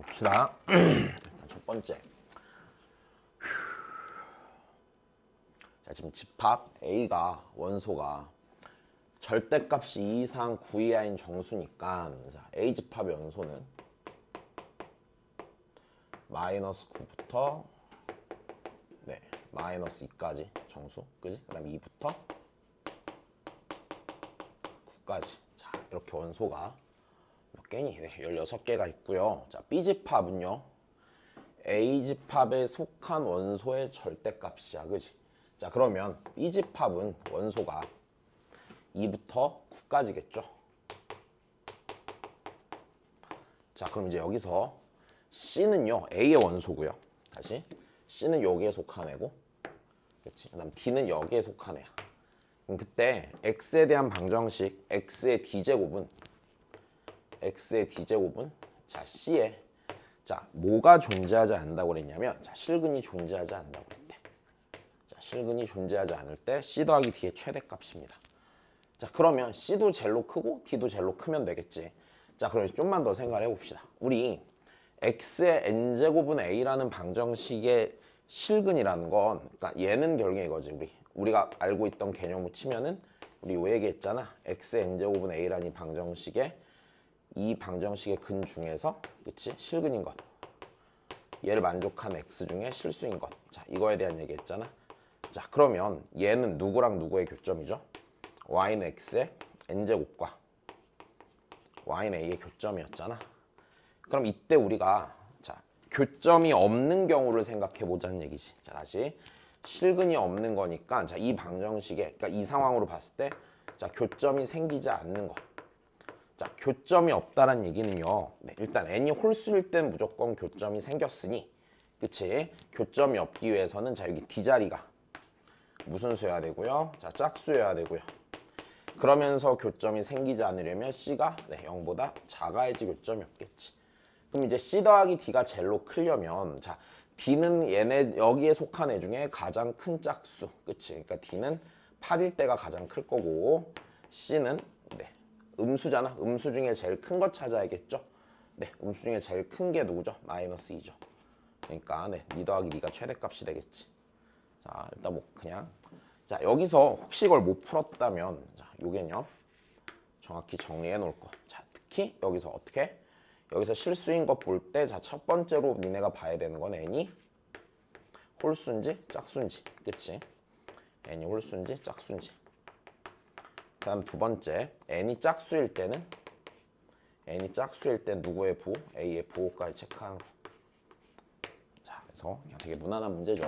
봅시다. 일단 첫 번째. 자, 지금 집합 A가 원소가 절대값이 2 이상 9 이하인 정수니까 자, A 집합의 원소는 마이너스 9부터 네 마이너스 2까지 정수 그지? 그 다음에 2부터 9까지 자 이렇게 원소가 몇 개니? 네, 16개가 있고요. 자 B 집합은요. A 집합에 속한 원소의 절대값이야 그지? 자 그러면 B 집합은 원소가 2부터 9까지겠죠? 자 그럼 이제 여기서 C는요 A의 원소고요. 다시. C는 여기에 속한 애고 그렇지 그다음 D는 여기에 속한 애야. 그럼 그때 X에 대한 방정식 X의 D제곱은 X의 D제곱은 자 C에 자 뭐가 존재하지 않는다고 그랬냐면 자 실근이 존재하지 않는다고 그랬대. 자 실근이 존재하지 않을 때 C 더하기 D의 최대값입니다. 자 그러면 C도 젤로 크고 D도 젤로 크면 되겠지. 자 그럼 좀만 더 생각해 봅시다. 우리 x의 n제곱은 a라는 방정식의 실근이라는 건 그러니까 얘는 결국에 이거지. 우리 우리가 알고 있던 개념으로 치면은 우리 왜 얘기했잖아? X의 n제곱은 a라는 이 방정식의 이 방정식의 근 중에서 그치? 실근인 것. 얘를 만족한 x 중에 실수인 것 자 이거에 대한 얘기 했잖아. 자 그러면 얘는 누구랑 누구의 교점이죠? Y는 x의 n제곱과 y는 a의 교점이었잖아. 그럼 이때 우리가 자 교점이 없는 경우를 생각해 보자는 얘기지. 자 다시. 실근이 없는 거니까 자 이 방정식에 그러니까 이 상황으로 봤을 때 자 교점이 생기지 않는 거. 자 교점이 없다란 얘기는요. 네, 일단 n이 홀수일 땐 무조건 교점이 생겼으니 그치? 교점이 없기 위해서는 자 여기 d 자리가 무슨 수여야 되고요. 자 짝수여야 되고요. 그러면서 교점이 생기지 않으려면 c가 네, 0보다 작아야지 교점이 없겠지. 그럼 이제 C 더하기 D가 젤로 크려면 자 D는 얘네 여기에 속한 애 중에 가장 큰 짝수 그치 그러니까 D는 8일 때가 가장 클 거고 C는 네 음수잖아. 음수 중에 제일 큰 거 찾아야겠죠? 네 음수 중에 제일 큰 게 누구죠? 마이너스 2죠. 그러니까 네 니 더하기 니가 최대값이 되겠지. 자 일단 뭐 그냥. 자 여기서 혹시 이걸 못 풀었다면 자요 개념 정확히 정리해 놓을 거 자 특히 여기서 어떻게? 여기서 실수인 거 볼 때 자 첫 번째로 니네가 봐야 되는 건 n이 홀수인지 짝수인지. 그치? n이 홀수인지 짝수인지 그 다음 두 번째 n이 짝수일 때는 n이 짝수일 때 누구의 부? a의 부호까지 체크하는 거. 자 그래서 그냥 되게 무난한 문제죠